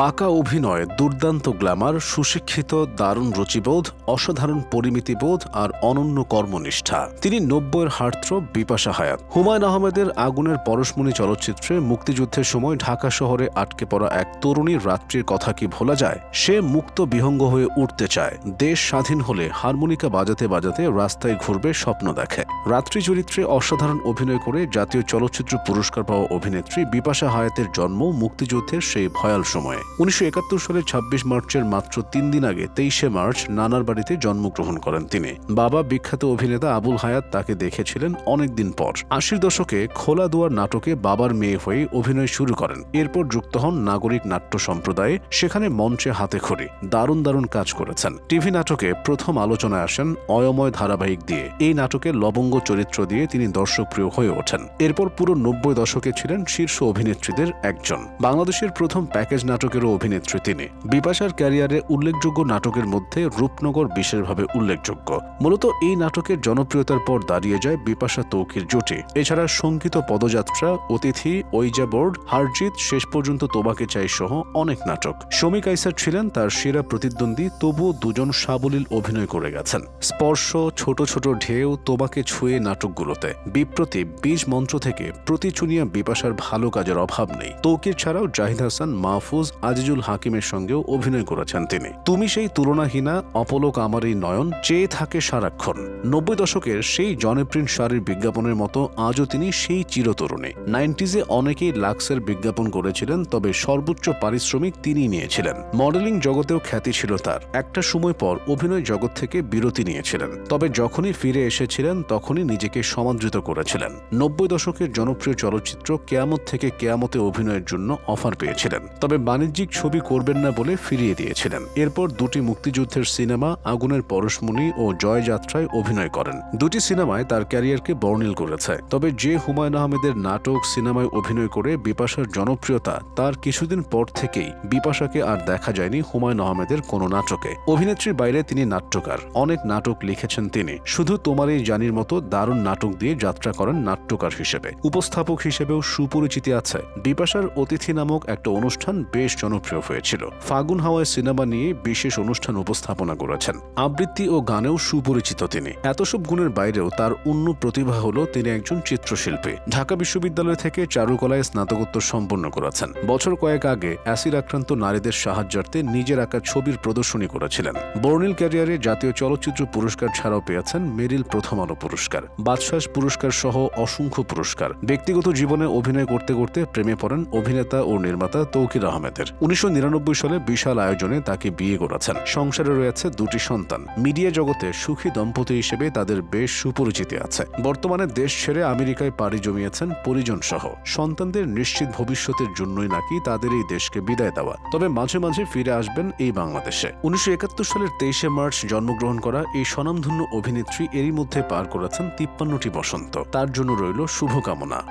পাকা অভিনয়, দুর্দান্ত গ্ল্যামার, সুশিক্ষিত, দারুণ রুচিবোধ, অসাধারণ পরিমিতিবোধ আর অনন্য কর্মনিষ্ঠা। তিনি নব্বইয়ের হার্টথ্রব বিপাশা হায়াত। হুমায়ুন আহমেদের আগুনের পরশমণি চলচ্চিত্রে মুক্তিযুদ্ধের সময় ঢাকা শহরে আটকে পড়া এক তরুণীর রাত্রির কথা কি ভোলা যায়? সে মুক্ত বিহঙ্গ হয়ে উঠতে চায়। দেশ স্বাধীন হলে হারমোনিকা বাজাতে বাজাতে রাস্তায় ঘুরবে, স্বপ্ন দেখে। রাত্রি চরিত্রে অসাধারণ অভিনয় করে জাতীয় চলচ্চিত্র পুরস্কার পাওয়া অভিনেত্রী বিপাশা হায়াতের জন্ম মুক্তিযুদ্ধের সেই ভয়াল সময়ে। উনিশশো একাত্তর সালের ছাব্বিশ মার্চের মাত্র তিন দিন আগে তেইশে মার্চ নানার বাড়িতে জন্মগ্রহণ করেন তিনি। বাবা বিখ্যাত অভিনেতা আবুল হায়াত তাকে দেখেছিলেন অনেকদিন পর। আশির দশকে খোলা দুয়ার নাটকে বাবার মেয়ে হয়ে অভিনয় শুরু করেন। এরপর যুক্ত হন নাগরিক নাট্য সম্প্রদায়ে, সেখানে মঞ্চে হাতে খড়ি, দারুণ দারুণ কাজ করেছেন। টিভি নাটকে প্রথম আলোচনায় আসেন অয়ময় ধারাবাহিক দিয়ে। এই নাটকে লবঙ্গ চরিত্র দিয়ে তিনি দর্শকপ্রিয় হয়ে ওঠেন। এরপর পুরো নব্বই দশকে ছিলেন শীর্ষ অভিনেত্রীদের একজন। বাংলাদেশের প্রথম প্যাকেজ নাটকেরও অভিনেত্রী তিনি। বিপাশার ক্যারিয়ারে উল্লেখযোগ্য নাটকের মধ্যে রূপনগর বিশেষভাবে উল্লেখযোগ্য। মূলত এই নাটকের জনপ্রিয়তার পর দাঁড়িয়ে যায় বিপাশা তৌকির জুটি। এছাড়া সংগীত পদযাত্রা, অতিথি ঐজা বোর্ড হারজিত শেষ পর্যন্ত তোমাকে চাই সহ অনেক নাটক। শমী কাইসার ছিলেন তার সেরা প্রতিদ্বন্দ্বী, তবুও দুজন সাবলীল অভিনয় করে গেছেন। স্পর্শ, ছোট ছোট ঢেউ তোমাকে ছুঁয়ে নাটকগুলোতে। বিপ্রতি বীজ মন্ত্র থেকে প্রতিচুনিয়া বিপাশার ভালো কাজের অভাব নেই। তৌকির ছাড়াও জাহিদ হাসান, মাহফুজ আজিজুল হাকিমের সঙ্গেও অভিনয় করেছেন তিনি। তুমি সেই তুলনাহীনা, অপলক আমার এই নয়ন, চেয়ে থাকে সারাক্ষণ। নব্বই দশকের সেই জনপ্রিয় শাড়ির বিজ্ঞাপনের মতো আজও তিনি সেই চিরতরুণী। নাইনটিজে অনেকেই লাক্সের বিজ্ঞাপন করেছিলেন, তবে সর্বোচ্চ পারিশ্রমিক তিনিই নিয়েছিলেন। মডেলিং জগতেও খ্যাতি ছিল তার। একটা সময় পর অভিনয় জগৎ থেকে বিরতি নিয়েছিলেন। তবে যখনই ফিরে এসেছিলেন, তখনই নিজেকে সমাদৃত করেছিলেন। নব্বই দশকের জনপ্রিয় চলচ্চিত্র কেয়ামত থেকে কেয়ামতে অভিনয়ের জন্য অফার পেয়েছিলেন। তবে বাণিজ্যিক ছবি করবেন না বলে ফিরিয়ে দিয়েছিলেন। এরপর দুটি মুক্তিযুদ্ধের সিনেমা আগুনের পরশমণি ও জয়যাত্রায় অভিনয় করেন। দুটি সিনেমায় তার ক্যারিয়ারকে বর্ণিল করেছে। তবে যে হুমায়ুন আহমেদের নাটক সিনেমায় অভিনয় করে বিপাশার জনপ্রিয়তা তার কিছুদিন পর থেকেই বিপাশাকে আর দেখা যায়নি হুমায়ুন আহমেদের কোনো নাটকে। অভিনেত্রীর বাইরে তিনি নাট্যকার। অনেক নাটক লিখেছেন তিনি। শুধু তোমার এই জানির মতো দারুণ নাটক দিয়ে যাত্রা করেন নাট্যকার হিসেবে। উপস্থাপক হিসেবেও সুপরিচিতি আছে। বিপাশার অতিথি নামক একটা অনুষ্ঠান বেশ জনপ্রিয় হয়েছিল। ফাগুন হাওয়ায় সিনেমা নিয়ে বিশেষ অনুষ্ঠান উপস্থাপনা করেছেন। আবৃত্তি ও গানেও সুপরিচিত তিনি। এত সব গুণের বাইরেও তার অন্য প্রতিভা হলো তিনি একজন চিত্রশিল্পী। ঢাকা বিশ্ববিদ্যালয় থেকে চারুকলায় স্নাতকোত্তর সম্পন্ন করেছেন। বছর কয়েক আগে অ্যাসিড আক্রান্ত নারীদের সাহায্যার্থে নিজের আঁকা ছবির প্রদর্শনী করেছিলেন। বর্ণিল ক্যারিয়ারে জাতীয় চলচ্চিত্র পুরস্কার ছাড়াও পেয়েছেন মেরিল প্রথম আলো পুরস্কার। বাদশাস পুরস্কার সহ অসংখ্য পুরস্কার। ব্যক্তিগত জীবনে অভিনয় করতে করতে প্রেমে পড়েন অভিনেতা ও নির্মাতা তৌকির আহমেদের। উনিশশো নিরানব্বই সালে বিশাল আয়োজনে তাকে বিয়ে করেছেন। সংসারে রয়েছে দুটি সন্তান। মিডিয়া জগতে সুখী দম্পতি হিসেবে তাদের বেশ সুপরিচিতি আছে। বর্তমানে দেশ ছেড়ে আমেরিকায় পাড়ি জমিয়েছেন পরিজন সহ সন্তানদের নিশ্চিত ভবিষ্যতের জন্যই নাকি তাদের এই দেশকে বিদায় দেওয়া। তবে মাঝে মাঝে ফিরে আসবেন এই বাংলাদেশে। উনিশশো একাত্তর সালের তেইশে মার্চ জন্মগ্রহণ করা এই স্বনামধন্য অভিনেত্রী এরই মধ্যে পার করেছেন তিপ্পান্নটি বসন্ত। তার জন্য রইল শুভকামনা।